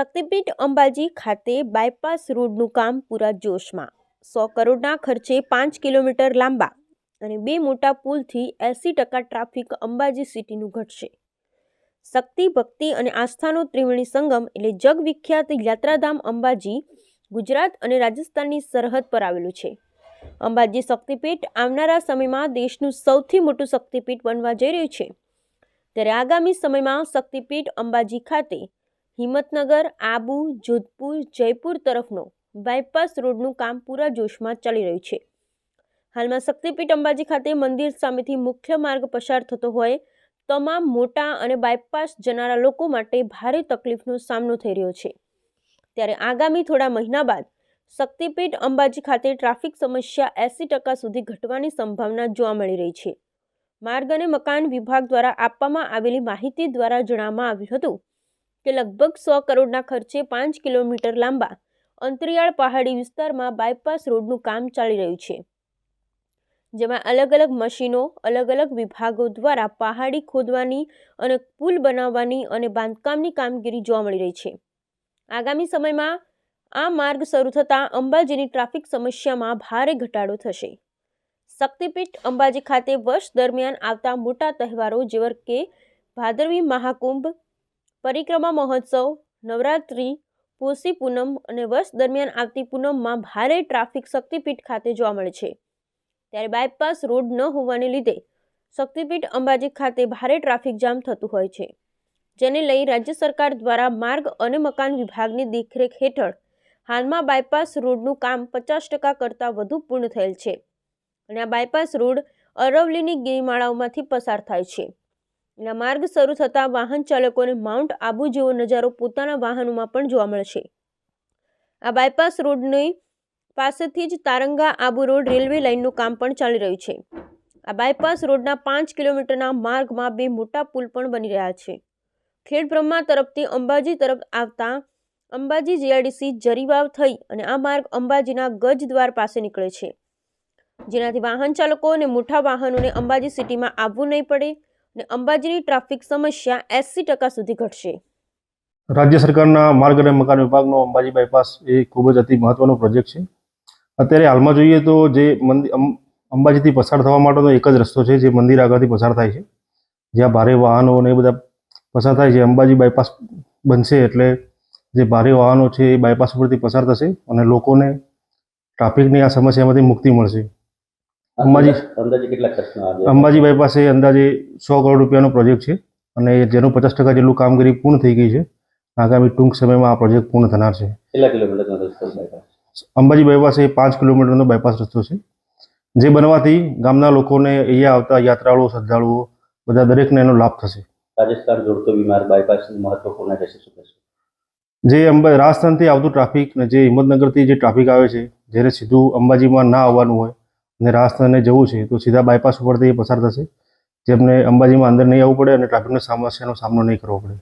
શક્તિપીઠ અંબાજી ખાતે બાયપાસ રોડનું કામ પૂરા જોશમાં. સો કરોડના ખર્ચે પાંચ કિલોમીટર લાંબા અને બે મોટા પુલથી એંસી ટકા ટ્રાફિક અંબાજી સિટીનું ઘટશે. શક્તિ, ભક્તિ અને આસ્થાનો ત્રિવેણી સંગમ એટલે જગવિખ્યાત યાત્રાધામ અંબાજી ગુજરાત અને રાજસ્થાનની સરહદ પર આવેલું છે. અંબાજી શક્તિપીઠ આવનારા સમયમાં દેશનું સૌથી મોટું શક્તિપીઠ બનવા જઈ રહ્યું છે. ત્યારે આગામી સમયમાં શક્તિપીઠ અંબાજી ખાતે હિંમતનગર, આબુ, જોધપુર, જયપુર તરફનો બાયપાસ રોડનું કામ પૂરા જોશમાં ચાલી રહ્યું છે. હાલમાં શક્તિપીઠ અંબાજી ખાતે મંદિર સામેથી મુખ્ય માર્ગ પસાર થતો હોય, તમામ મોટા અને બાયપાસ જનારા લોકો માટે ભારે તકલીફનો સામનો થઈ રહ્યો છે. ત્યારે આગામી થોડા મહિના બાદ શક્તિપીઠ અંબાજી ખાતે ટ્રાફિક સમસ્યા એંસી ટકા સુધી ઘટવાની સંભાવના જોવા મળી રહી છે. માર્ગ અને મકાન વિભાગ દ્વારા આપવામાં આવેલી માહિતી દ્વારા જણાવવામાં આવ્યું હતું કે લગભગ સો કરોડના ખર્ચે પાંચ કિલોમીટર લાંબા અંતરિયાળ પહાડી વિસ્તારમાં બાયપાસ રોડનું કામ ચાલી રહ્યું છે. જેમાં અલગ અલગ મશીનો, અલગ અલગ વિભાગો દ્વારા પહાડી ખોદવાની અને પુલ બનાવવાની અને બાંધકામની કામગીરી જોવા મળી રહી છે. આગામી સમયમાં આ માર્ગ શરૂ થતાં અંબાજીની ટ્રાફિક સમસ્યામાં ભારે ઘટાડો થશે. શક્તિપીઠ અંબાજી ખાતે વર્ષ દરમિયાન આવતા મોટા તહેવારો જેવા કે ભાદરવી મહાકુંભ પરિક્રમા મહોત્સવ, નવરાત્રિ પોષી પૂનમ અને વર્ષ દરમિયાન આવતી પૂનમમાં ભારે ટ્રાફિક શક્તિપીઠ ખાતે જોવા મળે છે. ત્યારે બાયપાસ રોડ ન હોવાને લીધે શક્તિપીઠ અંબાજી ખાતે ભારે ટ્રાફિક જામ થતું હોય છે. જેને લઈ રાજ્ય સરકાર દ્વારા માર્ગ અને મકાન વિભાગની દેખરેખ હેઠળ હાલમાં બાયપાસ રોડનું કામ પચાસ ટકા કરતાં વધુ પૂર્ણ થયેલ છે અને આ બાયપાસ રોડ અરવલ્લીની ગિરિમાળાઓમાંથી પસાર થાય છે. અને માર્ગ શરૂ થતાં વાહન ચાલકોને માઉન્ટ આબુ જેવો નજારો પોતાના વાહનોમાં પણ જોવા મળશે. આ બાયપાસ રોડની પાસેથી જ તારંગા આબુ રોડ રેલવે લાઇનનું કામ પણ ચાલી રહ્યું છે. આ બાયપાસ રોડના પાંચ કિલોમીટરના માર્ગમાં બે મોટા પુલ પણ બની રહ્યા છે. ખેડ બ્રહ્મા તરફથી અંબાજી તરફ આવતા અંબાજી જીઆરડીસી જરીવાવ થઈ અને આ માર્ગ અંબાજીના ગજ દ્વાર પાસે નીકળે છે. જેનાથી વાહન ચાલકો અને મોટા વાહનોને અંબાજી સિટીમાં આવવું નહીં પડે અને અંબાજીની ટ્રાફિક સમસ્યા એંસી ટકા સુધી ઘટશે. રાજ્ય સરકારના માર્ગ અને મકાન વિભાગનો અંબાજી બાયપાસ એ ખૂબ જ અતિ મહત્વનો પ્રોજેક્ટ છે. અત્યારે હાલમાં જોઈએ તો જે મંદિર અંબાજીથી પસાર થવા માટેનો એક જ રસ્તો છે, જે મંદિર આગળથી પસાર થાય છે. જ્યાં ભારે વાહનો અને એ બધા પસાર થાય છે, અંબાજી બાયપાસ બનશે એટલે જે ભારે વાહનો છે એ બાયપાસ ઉપરથી પસાર થશે અને લોકોને ટ્રાફિકની આ સમસ્યામાંથી મુક્તિ મળશે. અંબાજી. અંદાજે કેટલા ખર્ચમાં અંબાજીભાઈ અંબાજી બાયપાસ અંદાજે સો કરોડ રૂપિયાનો પ્રોજેક્ટ છે અને જેનું પચાસ ટકા જેટલું કામગીરી પૂર્ણ થઈ ગઈ છે. આગામી ટૂંક સમયમાં આ પ્રોજેક્ટ પૂર્ણ થનાર છે. કેટલા કિલોમીટરનો રસ્તો અંબાજી બાયપાસ એ પાંચ કિલોમીટરનો બાયપાસ રસ્તો છે. જે બનવાથી ગામના લોકોને અહીંયા આવતા યાત્રાળુઓ શ્રદ્ધાળુઓ બધા દરેકને એનો લાભ થશે. રાજસ્થાન જોડતો બીમાર બાયપાસ મહત્વપૂર્ણ રહેશે શું કહેશો? જે અંબા રાજસ્થાનથી આવતું ટ્રાફિક ને જે હિંમતનગરથી જે ટ્રાફિક આવે છે જ્યારે સીધું અંબાજીમાં ના આવવાનું હોય અને રાજસ્થાને જવું છે, તો સીધા બાયપાસ ઉપરથી પસાર થશે. જેમને અંબાજીમાં અંદર નહીં આવવું પડે અને ટ્રાફિકની સમસ્યાનો સામનો નહીં કરવો પડે.